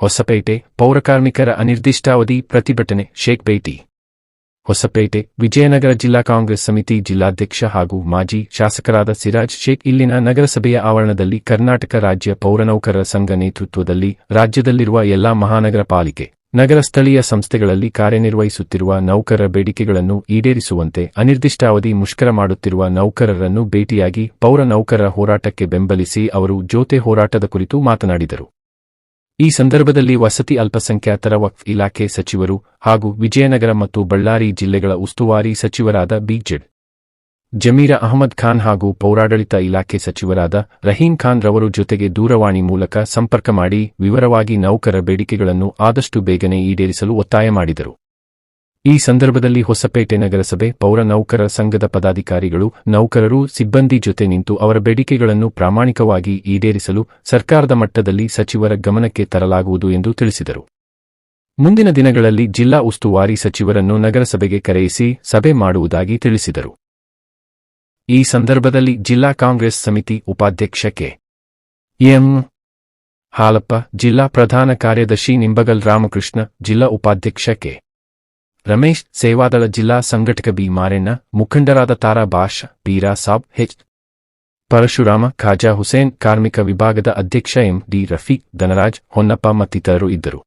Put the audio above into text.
ಹೊಸಪೇಟೆ, ಪೌರಕಾರ್ಮಿಕರ ಅನಿರ್ದಿಷ್ಟಾವಧಿ ಪ್ರತಿಭಟನೆ ಶೇಖ್ ಭೇಟಿ. ಹೊಸಪೇಟೆ, ವಿಜಯನಗರ ಜಿಲ್ಲಾ ಕಾಂಗ್ರೆಸ್ ಸಮಿತಿ ಜಿಲ್ಲಾಧ್ಯಕ್ಷ ಹಾಗೂ ಮಾಜಿ ಶಾಸಕರಾದ ಸಿರಾಜ್ ಶೇಖ್ ಇಲ್ಲಿನ ನಗರಸಭೆಯ ಆವರಣದಲ್ಲಿ ಕರ್ನಾಟಕ ರಾಜ್ಯ ಪೌರನೌಕರರ ಸಂಘ ನೇತೃತ್ವದಲ್ಲಿ ರಾಜ್ಯದಲ್ಲಿರುವ ಎಲ್ಲಾ ಮಹಾನಗರ ಪಾಲಿಕೆ, ನಗರ ಸ್ಥಳೀಯ ಸಂಸ್ಥೆಗಳಲ್ಲಿ ಕಾರ್ಯನಿರ್ವಹಿಸುತ್ತಿರುವ ನೌಕರರ ಬೇಡಿಕೆಗಳನ್ನು ಈಡೇರಿಸುವಂತೆ ಅನಿರ್ದಿಷ್ಟಾವಧಿ ಮುಷ್ಕರ ಮಾಡುತ್ತಿರುವ ನೌಕರರನ್ನು ಭೇಟಿಯಾಗಿ ಪೌರ ನೌಕರರ ಹೋರಾಟಕ್ಕೆ ಬೆಂಬಲಿಸಿ ಅವರು ಜೋತೆ ಹೋರಾಟದ ಕುರಿತು ಮಾತನಾಡಿದರು. ಈ ಸಂದರ್ಭದಲ್ಲಿ ವಸತಿ ಅಲ್ಪಸಂಖ್ಯಾತರ ವಕ್ಫ್ ಇಲಾಖೆ ಸಚಿವರು ಹಾಗೂ ವಿಜಯನಗರ ಮತ್ತು ಬಳ್ಳಾರಿ ಜಿಲ್ಲೆಗಳ ಉಸ್ತುವಾರಿ ಸಚಿವರಾದ ಬಿಜೆಡ್, ಜಮೀರ ಅಹಮದ್ ಖಾನ್ ಹಾಗೂ ಪೌರಾಡಳಿತ ಇಲಾಖೆ ಸಚಿವರಾದ ರಹೀಂ ಖಾನ್ ರವರು ಜೊತೆಗೆ ದೂರವಾಣಿ ಮೂಲಕ ಸಂಪರ್ಕ ಮಾಡಿ ವಿವರವಾಗಿ ನೌಕರ ಬೇಡಿಕೆಗಳನ್ನು ಆದಷ್ಟು ಬೇಗನೆ ಈಡೇರಿಸಲು ಒತ್ತಾಯ ಮಾಡಿದರು. ಈ ಸಂದರ್ಭದಲ್ಲಿ ಹೊಸಪೇಟೆ ನಗರಸಭೆ, ಪೌರ ನೌಕರರ ಸಂಘದ ಪದಾಧಿಕಾರಿಗಳು, ನೌಕರರು, ಸಿಬ್ಬಂದಿ ಜೊತೆ ನಿಂತು ಅವರ ಬೇಡಿಕೆಗಳನ್ನು ಪ್ರಾಮಾಣಿಕವಾಗಿ ಈಡೇರಿಸಲು ಸರ್ಕಾರದ ಮಟ್ಟದಲ್ಲಿ ಸಚಿವರ ಗಮನಕ್ಕೆ ತರಲಾಗುವುದು ಎಂದು ತಿಳಿಸಿದರು. ಮುಂದಿನ ದಿನಗಳಲ್ಲಿ ಜಿಲ್ಲಾ ಉಸ್ತುವಾರಿ ಸಚಿವರನ್ನು ನಗರಸಭೆಗೆ ಕರೆಯಿಸಿ ಸಭೆ ಮಾಡುವುದಾಗಿ ತಿಳಿಸಿದರು. ಈ ಸಂದರ್ಭದಲ್ಲಿ ಜಿಲ್ಲಾ ಕಾಂಗ್ರೆಸ್ ಸಮಿತಿ ಉಪಾಧ್ಯಕ್ಷ ಕೆ. ಎಂ. ಹಾಲಪ್ಪ, ಜಿಲ್ಲಾ ಪ್ರಧಾನ ಕಾರ್ಯದರ್ಶಿ ನಿಂಬಗಲ್ ರಾಮಕೃಷ್ಣ, ಜಿಲ್ಲಾ ಉಪಾಧ್ಯಕ್ಷ ಕೆ. ರಮೇಶ್, ಸೇವಾದಳ ಜಿಲ್ಲಾ ಸಂಘಟಕ ಬಿ. ಮಾರೆಣ್ಣ, ಮುಖಂಡರಾದ ತಾರಾ ಬಾಷ್ ಬೀರಾ ಸಾಬ್ ಹೆಚ್ ಪರಶುರಾಮ, ಖಾಜಾ ಹುಸೇನ್, ಕಾರ್ಮಿಕ ವಿಭಾಗದ ಅಧ್ಯಕ್ಷ ಎಂ. ಡಿ. ರಫೀಕ್, ಧನರಾಜ್, ಹೊನ್ನಪ್ಪ ಮತ್ತಿತರರು ಇದ್ದರು.